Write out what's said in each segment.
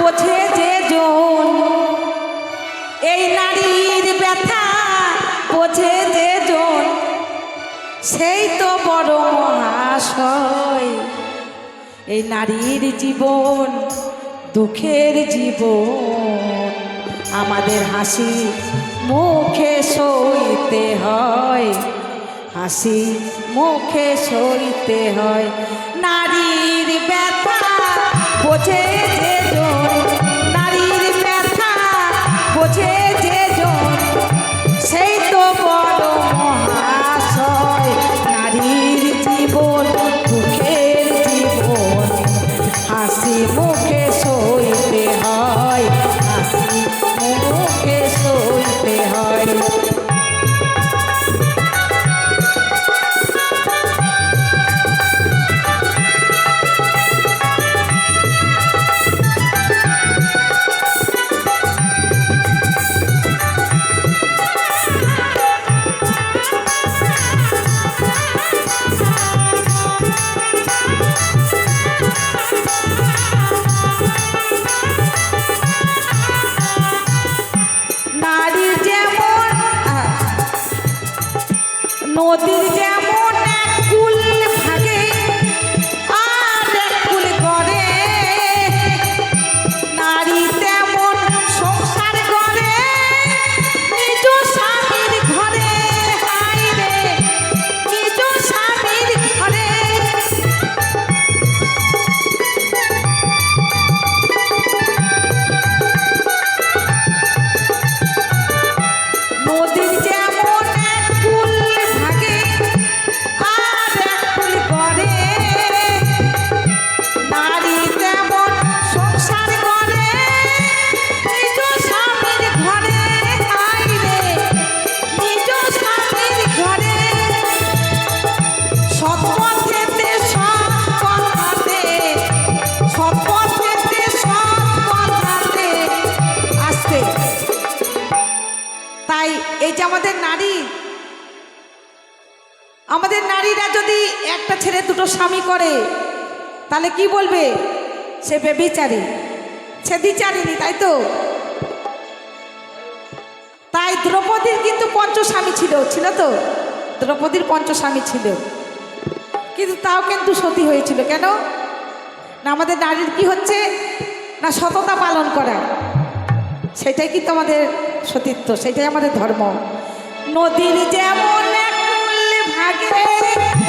বোঝে যে জন। এই নারীর ব্যথা বোঝে যে জন। সেই তো বড় মহাশয়। এই নারীর জীবন, দুঃখের জীবন। আমাদের হাসি মুখে সইতে হয়। হাসি মুখে সইতে হয়। নারীর ব্যথা বোঝে বোঝে যে জন নদীর যেমন আমাদের নারীরা যদি একটা ছেলে দুটো স্বামী করে, তাহলে কি বলবে? সে বেবিচারী। সে দ্বিচারিণী, তাই তো? তাই দ্রৌপদীর কিন্তু পঞ্চস্বামী ছিল ছিল তো? দ্রৌপদীর পঞ্চস্বামী ছিল। কিন্তু তাও কিন্তু সতী হয়েছিল, কেন? না আমাদের নারীর কি হচ্ছে? না সততা পালন করা। সেটাই কিন্তু আমাদের সতীত্ব, সেটাই আমাদের ধর্ম। নদীর যেমন Happy birthday.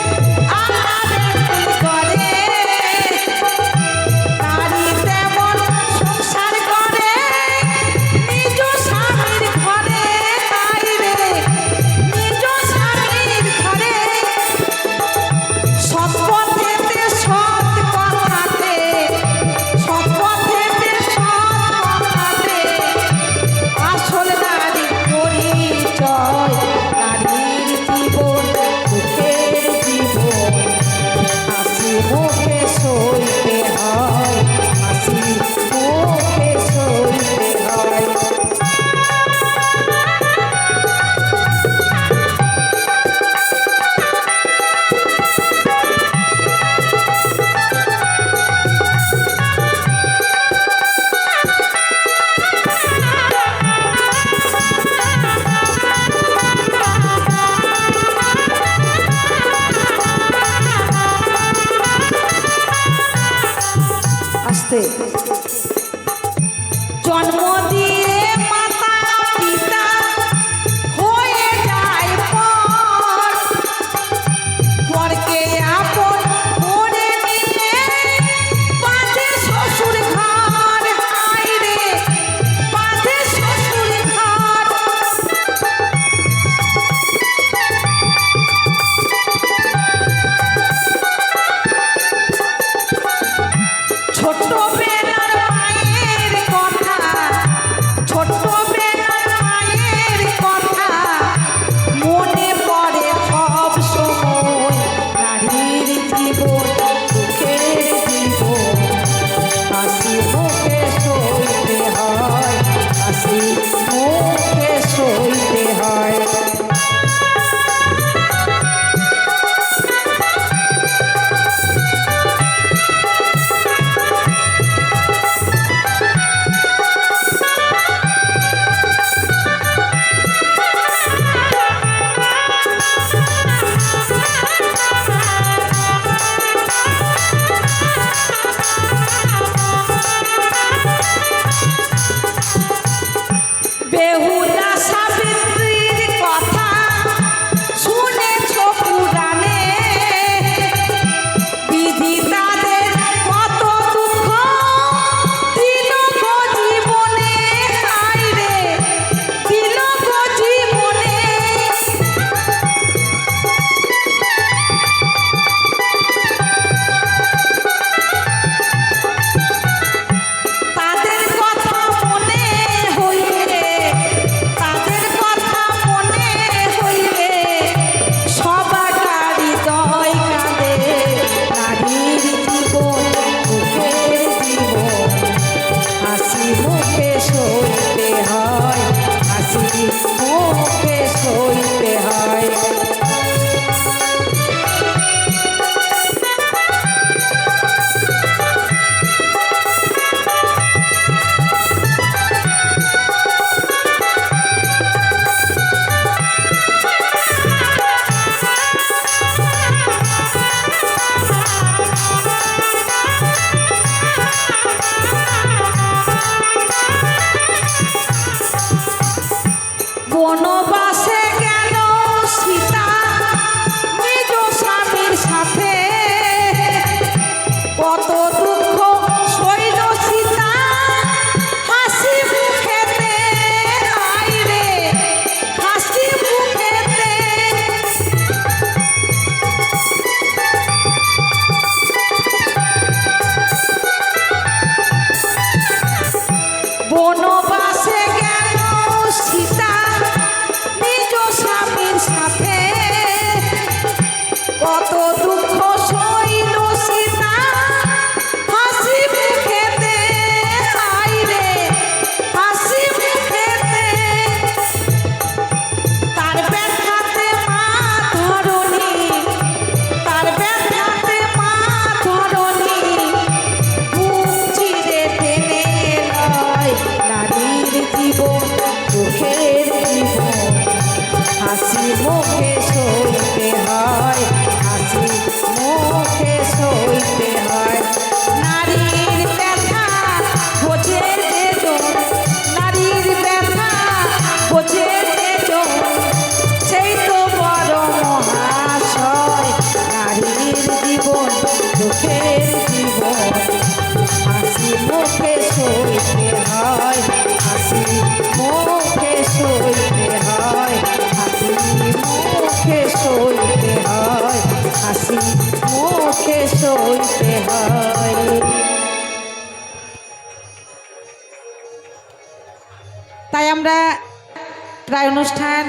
মনো সুখের জীবন হাসি মুখে শুনতে হয়। তাই আমরা প্রায় অনুষ্ঠান